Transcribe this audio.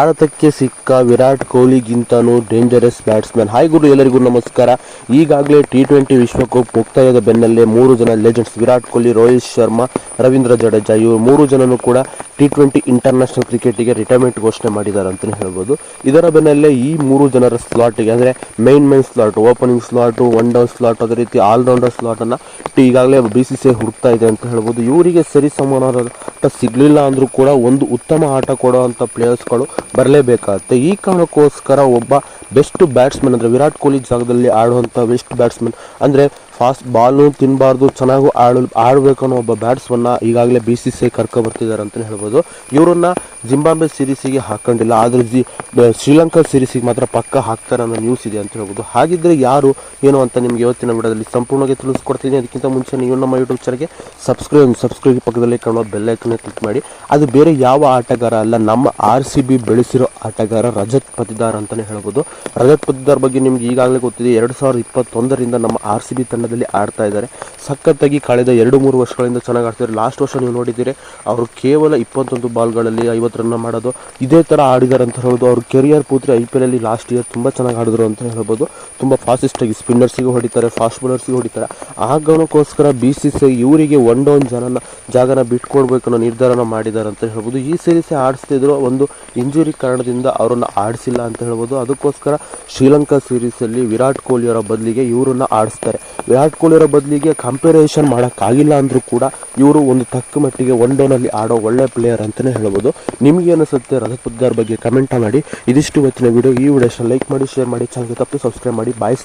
ಭಾರತಕ್ಕೆ ಸಿಕ್ಕ ವಿರಾಟ್ ಕೊಹ್ಲಿಗಿಂತನೂ ಡೇಂಜರಸ್ ಬ್ಯಾಟ್ಸ್ಮನ್ ಹಾಯ್ ಗುರು, ಎಲ್ಲರಿಗೂ ನಮಸ್ಕಾರ. ಈಗಾಗಲೇ ಟಿ ಟ್ವೆಂಟಿ ವಿಶ್ವಕಪ್ ಮುಕ್ತಾಯದ ಬೆನ್ನಲ್ಲೇ ಮೂರು ಜನ ಲೆಜೆಂಡ್ಸ್ ವಿರಾಟ್ ಕೊಹ್ಲಿ, ರೋಹಿತ್ ಶರ್ಮಾ, ರವೀಂದ್ರ ಜಡೇಜಾ, ಇವರು ಮೂರು ಜನನು ಕೂಡ ಟಿ ಟ್ವೆಂಟಿ ಇಂಟರ್ನ್ಯಾಷನಲ್ ಕ್ರಿಕೆಟಿಗೆ ರಿಟೈರ್ಮೆಂಟ್ ಘೋಷಣೆ ಮಾಡಿದ್ದಾರೆ ಅಂತಲೇ ಹೇಳ್ಬೋದು. ಇದರ ಬೆನ್ನಲ್ಲೇ ಈ ಮೂರು ಜನರ ಸ್ಲಾಟಿಗೆ ಅಂದರೆ main main slot opening slot one down slot ಅದೇ ರೀತಿ ಆಲ್ರೌಂಡರ್ ಸ್ಲಾಟನ್ನು ಈಗಾಗಲೇ ಬಿ ಸಿ ಸಿ ಹುಡುಕ್ತಾ ಇದೆ ಅಂತ ಹೇಳ್ಬೋದು. ಇವರಿಗೆ ಸರಿ ಆಟ ಸಿಗಲಿಲ್ಲ ಅಂದರೂ ಕೂಡ ಒಂದು ಉತ್ತಮ ಆಟ ಕೊಡುವಂಥ ಪ್ಲೇಯರ್ಸ್ಗಳು ಬರಲೇಬೇಕಾಗುತ್ತೆ. ಈ ಕಾರಣಕ್ಕೋಸ್ಕರ ಒಬ್ಬ ಬೆಸ್ಟ್ ಬ್ಯಾಟ್ಸ್ಮನ್ ಅಂದರೆ ವಿರಾಟ್ ಕೊಹ್ಲಿ ಜಾಗದಲ್ಲಿ ಆಡುವಂಥ ಬೆಸ್ಟ್ ಬ್ಯಾಟ್ಸ್ಮನ್ ಅಂದರೆ ಫಾಸ್ಟ್ ಬಾಲ್ನು ತಿನ್ನಬಾರ್ದು ಚೆನ್ನಾಗೂ ಆಡ ಆಡಬೇಕು ಅನ್ನೋ ಒಬ್ಬ ಬ್ಯಾಟ್ಸ್ಮನ್ನ ಈಗಾಗಲೇ ಬಿ ಸಿ ಸಿ ಐ ಕರ್ಕೊ ಬರ್ತಿದ್ದಾರೆ ಅಂತಲೇ ಹೇಳ್ಬೋದು. ಇವರನ್ನ ಜಿಂಬಾಬ್ವೆ ಸಿರೀಸಿಗೆ ಹಾಕೊಂಡಿಲ್ಲ, ಆದರೆ ಜಿ ಶ್ರೀಲಂಕಾ ಸಿರೀಸಿಗೆ ಮಾತ್ರ ಪಕ್ಕ ಹಾಕ್ತಾರೆ ಅನ್ನೋ ನ್ಯೂಸ್ ಇದೆ ಅಂತ ಹೇಳ್ಬೋದು. ಹಾಗಿದ್ದರೆ ಯಾರು, ಏನು ಅಂತ ನಿಮಗೆ ಇವತ್ತಿನ ವಿಡಿಯೋದಲ್ಲಿ ಸಂಪೂರ್ಣವಾಗಿ ತಿಳಿಸ್ಕೊಡ್ತೀನಿ. ಅದಕ್ಕಿಂತ ಮುಂಚೆ ನೀವು ನಮ್ಮ ಯೂಟ್ಯೂಬ್ ಚಾನಲ್ಗೆ ಸಬ್ಸ್ಕ್ರೈಬ್ ಸಬ್ಸ್ಕ್ರೈಬ್ ಪಕ್ಕದಲ್ಲಿ ಕಾಣುವ ಬೆಲ್ಲೈಕನ್ನ ಕ್ಲಿಕ್ ಮಾಡಿ. ಅದು ಬೇರೆ ಯಾವ ಆಟಗಾರ ಅಲ್ಲ, ನಮ್ಮ ಆರ್ ಸಿ ಬಿ ಬೆಳೆಸಿರೋ ಆಟಗಾರ ರಜತ್ ಪತಿದಾರ್ ಅಂತಲೇ ಹೇಳ್ಬೋದು. ರಜತ್ ಪತಿದಾರ್ ಬಗ್ಗೆ ನಿಮ್ಗೆ ಈಗಾಗಲೇ ಗೊತ್ತಿದೆ, ಎರಡು ಸಾವಿರದ ಇಪ್ಪತ್ತೊಂದರಿಂದ ನಮ್ಮ ಆರ್ ಸಿ ಬಿ ತಂಡದಲ್ಲಿ ಆಡ್ತಾ ಇದ್ದಾರೆ. ಸಖತ್ತಾಗಿ ಕಳೆದ ಎರಡು ಮೂರು ವರ್ಷಗಳಿಂದ ಚೆನ್ನಾಗಿ ಆಡ್ತಿದ್ದಾರೆ ಲಾಸ್ಟ್ ವರ್ಷ ನೀವು ನೋಡಿದ್ದೀರಿ, ಅವರು ಕೇವಲ ಇಪ್ಪತ್ತೊಂದು ಬಾಲ್ಗಳಲ್ಲಿ ಐವತ್ತು ರನ್ ಮಾಡೋದು, ಇದೇ ಥರ ಆಡಿದ್ದಾರೆ ಅಂತ ಹೇಳ್ಬೋದು. ಅವ್ರ ಕೆರಿಯರ್ ಪೂರ್ತಿ ಐ ಪಿ ಎಲ್ಲಿ ಲಾಸ್ಟ್ ಇಯರ್ ತುಂಬ ಚೆನ್ನಾಗಿ ಆಡಿದ್ರು ಅಂತ ಹೇಳ್ಬೋದು. ತುಂಬ ಫಾಸ್ಟೆಸ್ಟಾಗಿ ಸ್ಪಿನ್ನರ್ಸಿಗೆ ಹೊಡಿತಾರೆ ಫಾಸ್ಟ್ ಬೌಲರ್ಸಿಗೆ ಹೊಡಿತಾರೆ. ಆ ಗಮನಕ್ಕೋಸ್ಕರ ಬಿ ಸಿ ಸಿ ಇವರಿಗೆ ಒನ್ ಡೌನ್ ಜನನ, ಜಾಗನ ಬಿಟ್ಕೊಡ್ಬೇಕು ಅನ್ನೋ ನಿರ್ಧಾರನ ಮಾಡಿದ್ದಾರೆ ಅಂತ ಹೇಳ್ಬೋದು. ಈ ಸೀರೀಸ್ ಆಡಿಸ್ತಿದ್ರು ಒಂದು ಇಂಜುರಿ ಕಾರಣದಿಂದ ಅವರನ್ನು ಆಡಿಸಿಲ್ಲ ಅಂತ ಹೇಳ್ಬೋದು. ಅದಕ್ಕೋಸ್ಕರ ಶ್ರೀಲಂಕಾ ಸೀರೀಸಲ್ಲಿ ವಿರಾಟ್ ಕೊಹ್ಲಿ ಅವರ ಬದಲಿಗೆ ಇವರನ್ನ ಆಡಿಸ್ತಾರೆ. ವಿರಾಟ್ ಕೊಹ್ಲಿರ ಬದಲಿಗೆ ಕಂಪೇರಿಸನ್ ಮಾಡೋಕ್ಕಾಗಿಲ್ಲ ಅಂದರೂ ಕೂಡ ಇವರು ಒಂದು ತಕ್ಕ ಮಟ್ಟಿಗೆ ಒನ್ ಡೌನಲ್ಲಿ ಆಡೋ ಒಳ್ಳೆ ಪ್ಲೇಯರ್ ಅಂತಲೇ ಹೇಳ್ಬೋದು. ನಿಮಗೆ ಅನಿಸುತ್ತೆ ರಜತ್ ಪದ್ದಾರ್ ಬಗ್ಗೆ ಕಮೆಂಟ್ ಮಾಡಿ. ಇದಿಷ್ಟು ಇವತ್ತಿನ ವಿಡಿಯೋ ಈ ವಿಡಿಯೋ ಲೈಕ್ ಮಾಡಿ ಶೇರ್ ಮಾಡಿ. ಚಾನಲ್ಗೆ ತಪ್ಪು ಸಬ್ಸ್ಕ್ರೈಬ್ ಮಾಡಿ. ಬಾಯ್